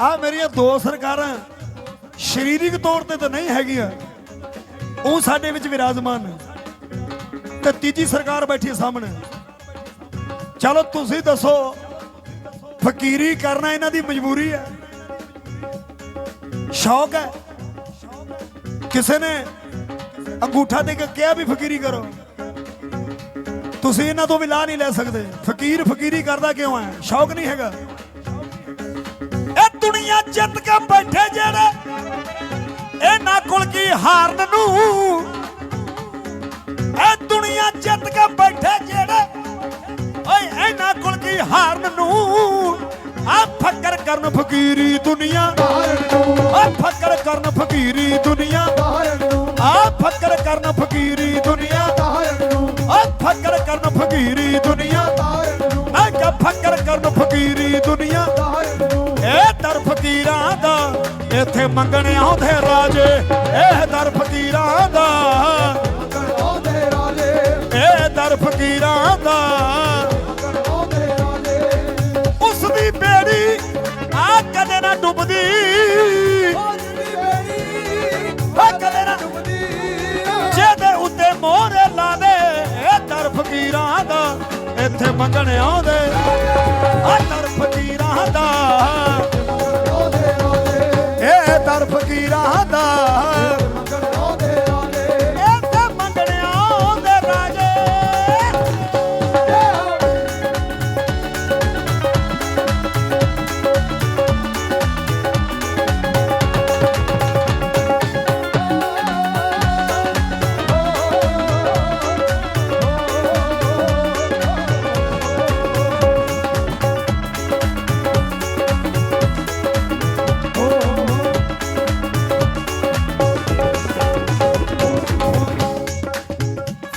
ਆ ਮੇਰੀਆਂ ਦੋ ਸਰਕਾਰਾਂ ਸਰੀਰਿਕ ਤੌਰ ਤੇ ਤਾਂ ਨਹੀਂ ਹੈਗੀਆਂ, ਉਹ ਸਾਡੇ ਵਿੱਚ ਵਿਰਾਜਮਾਨ ਨੇ। ਤੇ ਤੀਜੀ ਸਰਕਾਰ ਬੈਠੀ ਹੈ ਸਾਹਮਣੇ। ਚਲੋ ਤੁਸੀਂ ਦੱਸੋ, ਫਕੀਰੀ ਕਰਨਾ ਇਹਨਾਂ ਦੀ ਮਜਬੂਰੀ ਹੈ? ਸ਼ੌਕ ਹੈ? ਕਿਸੇ ਨੇ ਅੰਗੂਠਾ ਦੇ ਕੇ ਕਿਹਾ ਵੀ ਫਕੀਰੀ ਕਰੋ। ਤੁਸੀਂ ਇਹਨਾਂ ਤੋਂ ਵੀ ਲਾਹ ਨਹੀਂ ਲੈ ਸਕਦੇ। ਫਕੀਰ ਫਕੀਰੀ ਕਰਦਾ ਕਿਉਂ ਹੈ? ਸ਼ੌਕ ਨਹੀਂ ਹੈਗਾ। ਦੁਨੀਆ ਜਿੱਤ ਕੇ ਬੈਠੇ ਜਿਹੜੇ ਇਹਨਾਂ ਕੋਲ ਕੀ ਹਾਰਨ ਨੂੰ? ਇਹ ਦੁਨੀਆ ਜਿੱਤ ਕੇ ਬੈਠੇ ਜਿਹੜੇ, ਓਏ, ਇਹਨਾਂ ਕੋਲ ਕੀ ਹਾਰਨ ਨੂੰ? ਆ ਫਕਰ ਕਰਨ ਫਕੀਰੀ ਦੁਨੀਆ। ਆ ਫਕਰ ਕਰਨ ਫਕੀਰੀ ਦੁਨੀਆ। ਆ ਫਕਰ ਕਰਨ ਫਕੀਰੀ ਦੁਨੀਆ। ਆ ਫਕਰ ਕਰਨ ਫਕੀਰੀ ਦੁਨੀਆ। ਆ ਫਕਰ ਕਰਨ ਫਕੀਰੀ ਇੱਥੇ ਮੰਗਣ ਆਉਂਦੇ ਰਾਜੇ, ਇਹ ਦਰ ਫਕੀਰਾਂ ਦਾ। ਇਹ ਦਰ ਫਕੀਰਾਂ ਦਾ। ਉਸ ਦੀ ਬੇੜੀ ਆ ਕਦੇ ਨਾ ਡੁੱਬਦੀ। ਆ ਕਦੇ ਨਾ ਡੁੱਬਦੀ। ਜਿਹਦੇ ਉੱਤੇ ਮੋਹਰੇ ਲਾਵੇ, ਇਹ ਦਰ ਫਕੀਰਾਂ ਦਾ। ਇੱਥੇ ਮੰਗਣ ਆਉਂਦੇ, ਆ ਦਰ ਫਕੀਰਾਂ ਦਾ। ਦਰ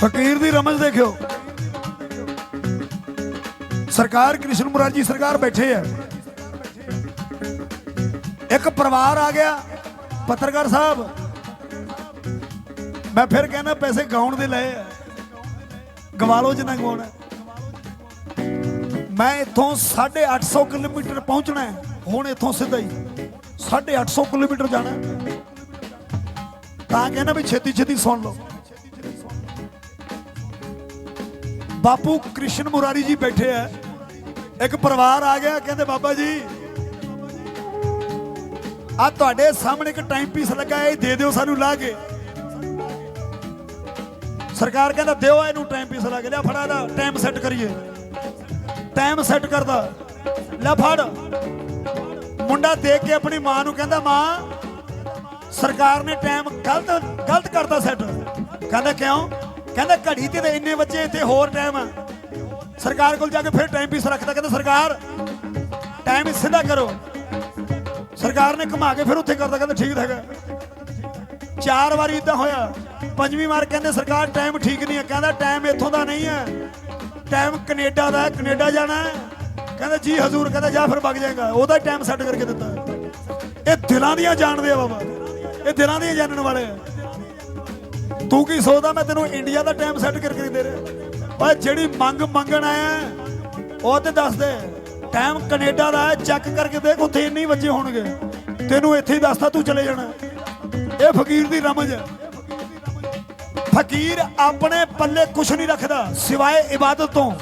ਫਕੀਰ ਦੀ ਰਮਜ਼ ਦੇਖਿਓ। ਸਰਕਾਰ ਕ੍ਰਿਸ਼ਨ ਮੁਰਾਰੀ ਸਰਕਾਰ ਬੈਠੇ ਆ। ਇੱਕ ਪਰਿਵਾਰ ਆ ਗਿਆ, ਪੱਤਰਕਾਰ ਸਾਹਿਬ। ਮੈਂ ਫਿਰ ਕਹਿੰਦਾ ਪੈਸੇ ਗਾਉਣ ਦੇ ਲਏ ਆ। ਗਵਾ ਲਓ ਜਿੰਨਾ ਗਵਾਉਣਾ ਮੈਂ ਇੱਥੋਂ 850 ਕਿਲੋਮੀਟਰ ਪਹੁੰਚਣਾ ਹੁਣ ਇੱਥੋਂ ਸਿੱਧਾ ਹੀ 850 ਕਿਲੋਮੀਟਰ ਜਾਣਾ ਤਾਂ ਕਹਿੰਦਾ ਵੀ ਛੇਤੀ ਛੇਤੀ ਸੁਣ ਲਓ। ਬਾਪੂ ਕ੍ਰਿਸ਼ਨ ਮੁਰਾਰੀ ਜੀ ਬੈਠੇ ਆ। ਇੱਕ ਪਰਿਵਾਰ ਆ ਗਿਆ, ਕਹਿੰਦੇ ਬਾਬਾ ਜੀ, ਆ ਤੁਹਾਡੇ ਸਾਹਮਣੇ ਇੱਕ ਟਾਈਮ ਪੀਸ ਲੱਗਾ, ਇਹ ਦੇ ਦਿਓ ਸਾਨੂੰ ਲਾ ਕੇ। ਸਰਕਾਰ ਕਹਿੰਦਾ, ਦਿਓ ਇਹਨੂੰ ਟਾਈਮ ਪੀਸ ਲਾ ਕੇ, ਲਿਆ ਫੜਾ ਦਾ ਟਾਈਮ ਸੈੱਟ ਕਰੀਏ। ਟਾਈਮ ਸੈੱਟ ਕਰਦਾ। ਲੈ ਫੜ। ਮੁੰਡਾ ਦੇਖ ਕੇ ਆਪਣੀ ਮਾਂ ਨੂੰ ਕਹਿੰਦਾ, ਮਾਂ, ਸਰਕਾਰ ਨੇ ਟਾਈਮ ਗਲਤ ਗਲਤ ਕਰਤਾ ਸੈੱਟ ਕਹਿੰਦਾ, ਕਿਉਂ? ਕਹਿੰਦਾ ਘੜੀ ਤੇ ਇੰਨੇ ਬੱਚੇ ਇੱਥੇ ਹੋਰ ਟਾਈਮ ਆ। ਸਰਕਾਰ ਕੋਲ ਜਾ ਕੇ ਫਿਰ ਟਾਈਮ ਪੀਸ ਰੱਖਦਾ, ਕਹਿੰਦਾ ਸਰਕਾਰ ਟਾਈਮ ਸਿੱਧਾ ਕਰੋ। ਸਰਕਾਰ ਨੇ ਘੁਮਾ ਕੇ ਫਿਰ ਉੱਥੇ ਕਰਦਾ, ਕਹਿੰਦਾ ਠੀਕ ਹੈਗਾ। ਚਾਰ ਵਾਰੀ ਇਦਾਂ ਹੋਇਆ, ਪੰਜਵੀਂ ਵਾਰ ਕਹਿੰਦੇ ਸਰਕਾਰ ਟਾਈਮ ਠੀਕ ਨਹੀਂ ਹੈ, ਕਹਿੰਦਾ ਟਾਈਮ ਇੱਥੋਂ ਦਾ ਨਹੀਂ ਹੈ। ਟਾਈਮ ਕੈਨੇਡਾ ਦਾ ਹੈ, ਕੈਨੇਡਾ ਜਾਣਾ ਕਹਿੰਦਾ ਜੀ ਹਜ਼ੂਰ, ਕਹਿੰਦਾ ਜਾ ਫਿਰ ਵਗ ਜਾਏਗਾ। ਉਹਦਾ ਟਾਈਮ ਸੈੱਟ ਕਰਕੇ ਦਿੱਤਾ। ਇਹ ਦਿਲਾਂ ਦੀਆਂ ਜਾਣਦੇ ਆ ਬਾਬਾ। ਇਹ ਦਿਲਾਂ ਦੀਆਂ ਜਾਣਨ ਵਾਲੇ ਆ। ਤੂੰ ਕੀ ਸੋਚਦਾ ਮੈਂ ਤੈਨੂੰ ਇੰਡੀਆ ਦਾ ਟਾਈਮ ਸੈੱਟ ਕਰਕੇ ਦੇ ਰਿਹਾ? ਓਏ ਜਿਹੜੀ ਮੰਗ ਮੰਗਣ ਆਇਆ ਹੈ, ਉਹ ਤੇ ਦੱਸ ਦੇ। ਟਾਈਮ ਕੈਨੇਡਾ ਦਾ ਹੈ ਚੈੱਕ ਕਰਕੇ ਦੇਖ ਉੱਥੇ ਇੰਨੇ ਵਜੇ ਹੋਣਗੇ। ਤੈਨੂੰ ਇੱਥੇ ਹੀ ਦੱਸਦਾ ਤੂੰ ਚਲੇ ਜਾਣਾ। ਇਹ ਫਕੀਰ ਦੀ ਰਮਜ ਹੈ। ਫਕੀਰ ਆਪਣੇ ਪੱਲੇ ਕੁਝ ਨਹੀਂ ਰੱਖਦਾ ਸਿਵਾਏ ਇਬਾਦਤ ਤੋਂ।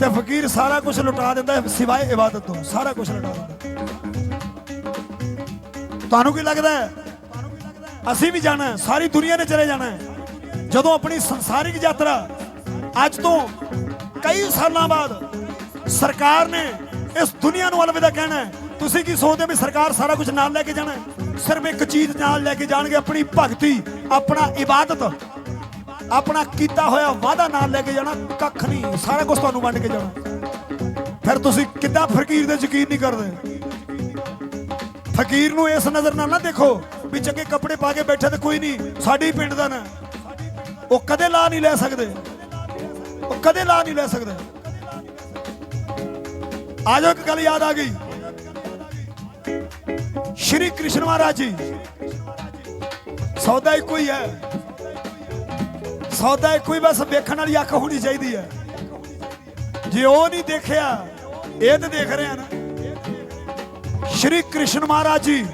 ਤੇ ਫਕੀਰ ਸਾਰਾ ਕੁਝ ਲੁਟਾ ਦਿੰਦਾ ਹੈ ਸਿਵਾਏ ਇਬਾਦਤ ਤੋਂ। ਸਾਰਾ ਕੁਝ ਲੁਟਾ ਦਿੰਦਾ ਤੁਹਾਨੂੰ ਕੀ ਲੱਗਦਾ ਹੈ? ਅਸੀਂ ਵੀ ਜਾਣਾ ਸਾਰੀ ਦੁਨੀਆ ਨੇ ਚਲੇ ਜਾਣਾ ਜਦੋਂ ਆਪਣੀ ਸੰਸਾਰਿਕ ਯਾਤਰਾ ਅੱਜ ਤੋਂ ਕਈ ਸਾਲਾਂ ਬਾਅਦ ਸਰਕਾਰ ਨੇ ਇਸ ਦੁਨੀਆ ਨੂੰ ਅਲਵਿਦਾ ਕਹਿਣਾ ਤੁਸੀਂ ਕੀ ਸੋਚਦੇ ਵੀ ਸਰਕਾਰ ਸਾਰਾ ਕੁਝ ਨਾਲ ਲੈ ਕੇ ਜਾਣਾ ਸਿਰਫ ਇੱਕ ਚੀਜ਼ ਨਾਲ ਲੈ ਕੇ ਜਾਣਗੇ ਆਪਣੀ ਭਗਤੀ, ਆਪਣਾ ਇਬਾਦਤ। ਆਪਣਾ ਕੀਤਾ ਹੋਇਆ ਵਾਅਦਾ ਨਾਲ ਲੈ ਕੇ ਜਾਣਾ, ਕੱਖ ਨਹੀਂ, ਸਾਰਾ ਕੁਝ ਤੁਹਾਨੂੰ ਵੰਡ ਕੇ ਜਾਣਾ। ਫਿਰ ਤੁਸੀਂ ਕਿੱਦਾਂ ਫਕੀਰ ਦੇ ਯਕੀਨ ਨਹੀਂ ਕਰਦੇ? ਫਕੀਰ ਨੂੰ ਇਸ ਨਜ਼ਰ ਨਾਲ ਨਾ ਦੇਖੋ। ਵੀ ਚੰਗੇ ਕੱਪੜੇ ਪਾ ਕੇ ਬੈਠੇ ਤੇ ਕੋਈ ਨਹੀਂ, ਸਾਡੇ ਹੀ ਪਿੰਡ ਦਾ ਨਾ। ਉਹ ਕਦੇ ਲਾ ਨਹੀਂ ਲੈ ਸਕਦੇ। ਉਹ ਕਦੇ ਲਾ ਨਹੀਂ ਲੈ ਸਕਦੇ। ਆ ਜਾਓ, ਇੱਕ ਗੱਲ ਯਾਦ ਆ ਗਈ। ਸ਼੍ਰੀ ਕ੍ਰਿਸ਼ਨ ਮਹਾਰਾਜ ਜੀ, ਸੌਦਾ ਇੱਕੋ ਹੀ ਹੈ। ਸੌਦਾ ਇੱਕੋ ਹੀ, ਬਸ ਵੇਖਣ ਵਾਲੀ ਅੱਖ ਹੋਣੀ ਚਾਹੀਦੀ ਹੈ। ਜੇ ਉਹ ਨਹੀਂ ਦੇਖਿਆ, ਇਹ ਤਾਂ ਦੇਖ ਰਿਹਾ ਨਾ। ਸ਼੍ਰੀ ਕ੍ਰਿਸ਼ਨ ਮਹਾਰਾਜ ਜੀ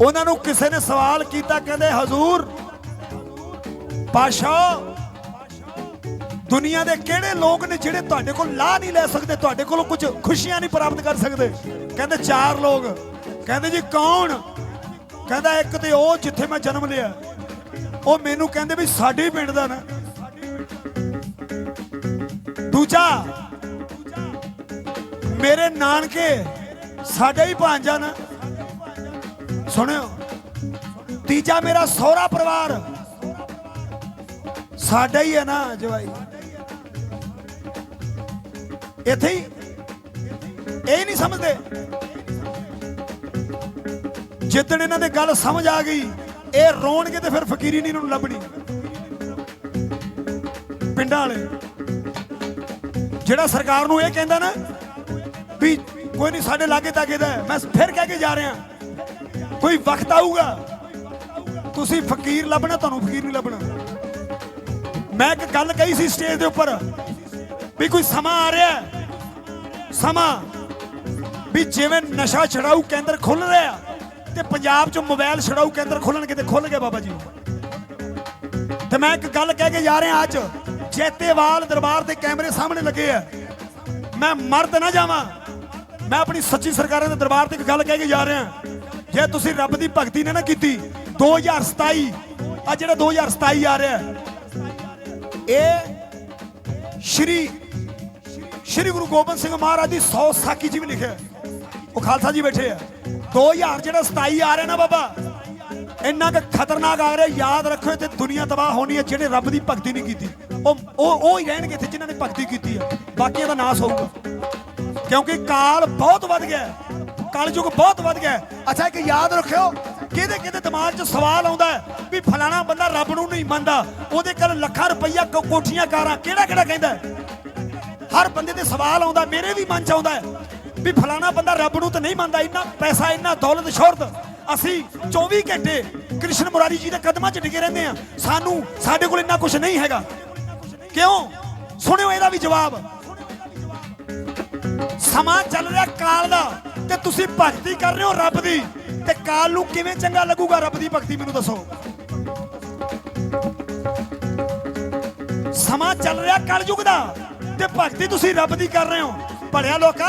ਉਹਨਾਂ ਨੂੰ ਕਿਸੇ ਨੇ ਸਵਾਲ ਕੀਤਾ, ਕਹਿੰਦੇ, ਹਜ਼ੂਰ, ਪਾਸ਼ਾ, ਦੁਨੀਆ ਦੇ ਕਿਹੜੇ ਲੋਕ ਨੇ ਜਿਹੜੇ ਤੁਹਾਡੇ ਕੋਲ ਲਾਹ ਨਹੀਂ ਲੈ ਸਕਦੇ, ਤੁਹਾਡੇ ਕੋਲੋਂ ਕੁਝ ਖੁਸ਼ੀਆਂ ਨਹੀਂ ਪ੍ਰਾਪਤ ਕਰ ਸਕਦੇ? ਕਹਿੰਦੇ, ਚਾਰ ਲੋਕ। ਕਹਿੰਦੇ, ਜੀ, ਕੌਣ? ਕਹਿੰਦਾ, ਇੱਕ ਤੇ ਉਹ ਜਿੱਥੇ ਮੈਂ ਜਨਮ ਲਿਆ। ਉਹ ਮੈਨੂੰ ਕਹਿੰਦੇ ਵੀ ਸਾਡੇ ਹੀ ਪਿੰਡ ਦਾ ਨਾ। ਦੂਜਾ, ਮੇਰੇ ਨਾਨਕੇ ਸਾਡੇ ਹੀ ਭਾਂਜਾ ਨਾ। ਸੁਣਿਓ। ਤੀਜਾ ਮੇਰਾ ਸਹੁਰਾ ਪਰਿਵਾਰ। ਸਾਡਾ ਹੀ ਹੈ ਨਾ ਜਵਾਈ। ਇੱਥੇ ਹੀ। ਇਹ ਨਹੀਂ ਸਮਝਦੇ। ਜਿੱਦਣ ਇਹਨਾਂ ਦੇ ਗੱਲ ਸਮਝ ਆ ਗਈ, ਇਹ ਰੋਣਗੇ ਤੇ ਫਿਰ ਫਕੀਰੀ ਨਹੀਂ ਇਹਨਾਂ ਨੂੰ ਲੱਭਣੀ। ਪਿੰਡਾਂ ਵਾਲੇ। ਜਿਹੜਾ ਸਰਕਾਰ ਨੂੰ ਇਹ ਕਹਿੰਦਾ ਨਾ ਵੀ ਕੋਈ ਨਹੀਂ ਸਾਡੇ ਲਾਗੇ ਤਾਗੇ ਦਾ ਮੈਂ ਫਿਰ ਕਹਿ ਕੇ ਜਾ ਰਿਹਾ। ਕੋਈ ਵਕਤ ਆਊਗਾ? ਤੁਸੀਂ ਫਕੀਰ ਲੱਭਣਾ, ਤੁਹਾਨੂੰ ਫਕੀਰ ਨਹੀਂ ਲੱਭਣਾ। ਮੈਂ ਇੱਕ ਗੱਲ ਕਹੀ ਸੀ ਸਟੇਜ ਦੇ ਉੱਪਰ, ਵੀ ਕੋਈ ਸਮਾਂ ਆ ਰਿਹਾ ਸਮਾਂ ਵੀ ਜਿਵੇਂ ਨਸ਼ਾ ਛਡਾਊ ਕੇਂਦਰ ਖੁੱਲ ਰਿਹਾ ਤੇ ਪੰਜਾਬ 'ਚ ਮੋਬਾਈਲ ਛਡਾਊ ਕੇਂਦਰ ਖੁੱਲਣਗੇ ਤੇ ਖੁੱਲ ਗਏ ਬਾਬਾ ਜੀ। ਤੇ ਮੈਂ ਇੱਕ ਗੱਲ ਕਹਿ ਕੇ ਜਾ ਰਿਹਾ ਅੱਜ ਜੈਤੇਵਾਲ ਦਰਬਾਰ ਦੇ ਕੈਮਰੇ ਸਾਹਮਣੇ ਲੱਗੇ ਆ। ਮੈਂ ਮਰਦ ਨਾ ਜਾਵਾਂ, ਮੈਂ ਆਪਣੀ ਸੱਚੀ ਸਰਕਾਰਾਂ ਦੇ ਦਰਬਾਰ ਤੇ ਇੱਕ ਗੱਲ ਕਹਿ ਕੇ ਜਾ ਰਿਹਾ ਜੇ ਤੁਸੀਂ ਰੱਬ ਦੀ ਭਗਤੀ ਨੇ ਨਾ ਕੀਤੀ 2027 ਆ ਜਿਹੜਾ 2027 ਆ ਰਿਹਾ ਇਹ ਸ਼੍ਰੀ ਸ਼੍ਰੀ ਗੁਰੂ ਗੋਬਿੰਦ ਸਿੰਘ ਮਹਾਰਾਜ ਦੀ 100 ਸਾਖੀ ਜੀ ਵੀ ਲਿਖਿਆ ਉਹ ਖਾਲਸਾ ਜੀ ਬੈਠੇ ਆ। 2000 ਜਿਹੜਾ 27 ਆ ਰਿਹਾ ਨਾ ਬਾਬਾ, ਇੰਨਾ ਕਿ ਖਤਰਨਾਕ ਆ ਰਿਹਾ, ਯਾਦ ਰੱਖੋ ਤੇ ਦੁਨੀਆ ਤਬਾਹ ਹੋਣੀ ਹੈ, ਜਿਹੜੇ ਰੱਬ ਦੀ ਭਗਤੀ ਨਹੀਂ ਕੀਤੀ। ਉਹ ਉਹ ਉਹ ਹੀ ਰਹਿਣਗੇ ਇੱਥੇ ਜਿਨ੍ਹਾਂ ਨੇ ਭਗਤੀ ਕੀਤੀ ਹੈ। ਬਾਕੀਆਂ ਦਾ ਨਾਸ ਹੋਊਗਾ। ਕਿਉਂਕਿ ਕਾਲ ਬਹੁਤ ਵੱਧ ਗਿਆ ਕਲਯੁਗ ਬਹੁਤ ਵੱਧ ਗਿਆ ਅੱਛਾ, ਇੱਕ ਯਾਦ ਰੱਖਿਓ, ਕਿਹਦੇ ਕਿਹਦੇ ਦਿਮਾਗ 'ਚ ਸਵਾਲ ਆਉਂਦਾ ਵੀ ਫਲਾਣਾ ਬੰਦਾ ਰੱਬ ਨੂੰ ਨਹੀਂ ਮੰਨਦਾ, ਉਹਦੇ ਕੋਲ ਲੱਖਾਂ ਰੁਪਈਆ ਕੋਠੀਆਂ ਕਾਰਾਂ, ਕਿਹੜਾ ਕਿਹੜਾ ਕਹਿੰਦਾ ਹਰ ਬੰਦੇ ਤੇ ਸਵਾਲ ਆਉਂਦਾ, ਮੇਰੇ ਵੀ ਮਨ 'ਚ ਆਉਂਦਾ ਵੀ ਫਲਾਣਾ ਬੰਦਾ ਰੱਬ ਨੂੰ ਤਾਂ ਨਹੀਂ ਮੰਨਦਾ, ਇੰਨਾ ਪੈਸਾ, ਇੰਨਾ ਦੌਲਤ, ਸ਼ੋਹਰਤ। ਅਸੀਂ 24 ਘੰਟੇ ਕ੍ਰਿਸ਼ਨ ਮੁਰਾਰੀ ਜੀ ਦੇ ਕਦਮਾਂ 'ਚ ਡਿੱਗੇ ਰਹਿੰਦੇ ਆ ਸਾਨੂੰ, ਸਾਡੇ ਕੋਲ ਇੰਨਾ ਕੁਝ ਨਹੀਂ ਹੈਗਾ। ਕਿਉਂ? ਸੁਣਿਓ ਇਹਦਾ ਵੀ ਜਵਾਬ। ਸਮਾਂ ਚੱਲ ਰਿਹਾ ਕਾਲ ਦਾ। ਤੁਸੀਂ ਭਗਤੀ ਕਰ ਰਹੇ ਹੋ ਰੱਬ ਦੀ। ਤੇ ਕਾਲ ਨੂੰ ਕਿਵੇਂ ਚੰਗਾ ਲੱਗੂਗਾ ਰੱਬ ਦੀ ਭਗਤੀ, ਮੈਨੂੰ ਦੱਸੋ। ਸਮਾਂ ਚੱਲ ਰਿਹਾ ਕਲਯੁਗ ਦਾ, ਤੇ ਭਗਤੀ ਤੁਸੀਂ ਰੱਬ ਦੀ ਕਰ ਰਹੇ ਹੋ। ਭਲਿਆ ਲੋਕਾ,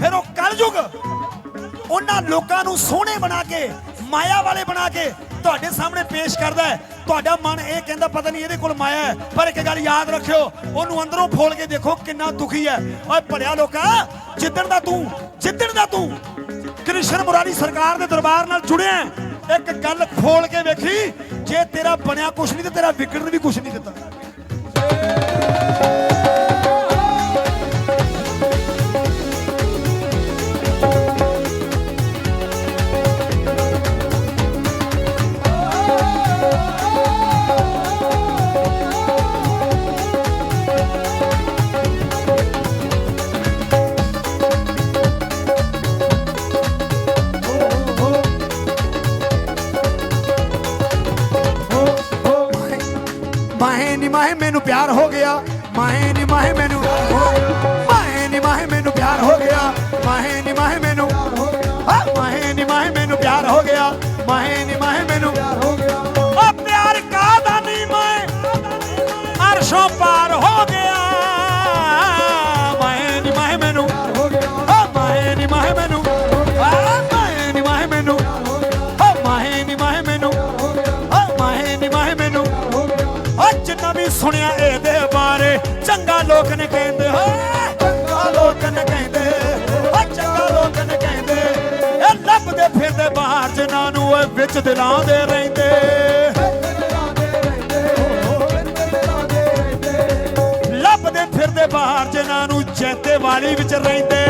ਫਿਰ ਉਹ ਕਲਯੁਗ, ਉਹਨਾਂ ਲੋਕਾਂ ਨੂੰ ਸੋਹਣੇ ਬਣਾ ਕੇ, ਮਾਇਆ ਵਾਲੇ ਬਣਾ ਕੇ ਤੁਹਾਡੇ ਸਾਹਮਣੇ ਪੇਸ਼ ਕਰਦਾ ਹੈ। ਤੁਹਾਡਾ ਮਨ ਇਹ ਕਹਿੰਦਾ, ਪਤਾ ਨਹੀਂ ਇਹਦੇ ਕੋਲ ਮਾਇਆ ਹੈ, ਪਰ ਇੱਕ ਗੱਲ ਯਾਦ ਰੱਖਿਓ, ਉਹਨੂੰ ਅੰਦਰੋਂ ਫੋਲ ਕੇ ਦੇਖੋ ਕਿੰਨਾ ਦੁਖੀ ਹੈ। ਓਏ ਭਲਿਆ ਲੋਕਾਂ, ਜਿੱਦਣ ਦਾ ਤੂੰ ਜਿੱਦਣ ਦਾ ਤੂੰ ਕ੍ਰਿਸ਼ਨ ਮੁਰਾਰੀ ਸਰਕਾਰ ਦੇ ਦਰਬਾਰ ਨਾਲ ਜੁੜਿਆ ਇੱਕ ਗੱਲ ਖੋਲ ਕੇ ਵੇਖੀ, ਜੇ ਤੇਰਾ ਬਣਿਆ ਕੁਛ ਨਹੀਂ ਤੇ ਤੇਰਾ ਵਿਗੜਨ ਵੀ ਕੁਛ ਨਹੀਂ ਦਿੱਤਾ। ਮਾਹੇ ਨੀ, ਮਾਹੇ ਮੈਨੂੰ। ਆ ਮਾਹੇ ਨੀ, ਮਾਹੇ ਮੈਨੂੰ ਪਿਆਰ ਹੋ ਗਿਆ। ਮਾਹੇ ਨੀ, ਮਾਹੇ ਮੈਨੂੰ। ਓ ਪਿਆਰ ਕਾਦਾ ਨਹੀਂ ਮੈਂ ਅਰਸ਼ੋਂ ਪਾਰ ਹੋ ਗਿਆ। ਮਾਹੇ ਨੀ, ਮਾਹੇ ਮੈਨੂੰ। ਓ ਮਾਹੇ ਨੀ, ਮਾਹੇ ਮੈਨੂੰ। ਆ ਮਾਹੇ ਨੀ, ਮਾਹੇ ਮੈਨੂੰ। ਓ ਮਾਹੇ ਨੀ, ਮਾਹੇ ਮੈਨੂੰ। ਓ ਮਾਹੇ ਨੀ, ਮਾਹੇ ਮੈਨੂੰ। ਓ ਜਿੰਨਾ ਸੁਣਿਆ ਇਹਦੇ ਬਾਰੇ, ਚੰਗਾ ਲੋਕ ਨੇ ਕਹਿੰਦੇ ਹੋ ਜਿਨ੍ਹਾਂ ਨੂੰ ਇਹ ਵਿੱਚ ਦਿਲਾਂ ਦੇ ਰਹਿੰਦੇ। ਲੱਭਦੇ ਫਿਰਦੇ ਬਾਹਰ ਜਿਨ੍ਹਾਂ ਨੂੰ ਜੈਤੇ ਵਾਲੀ ਵਿੱਚ ਰਹਿੰਦੇ।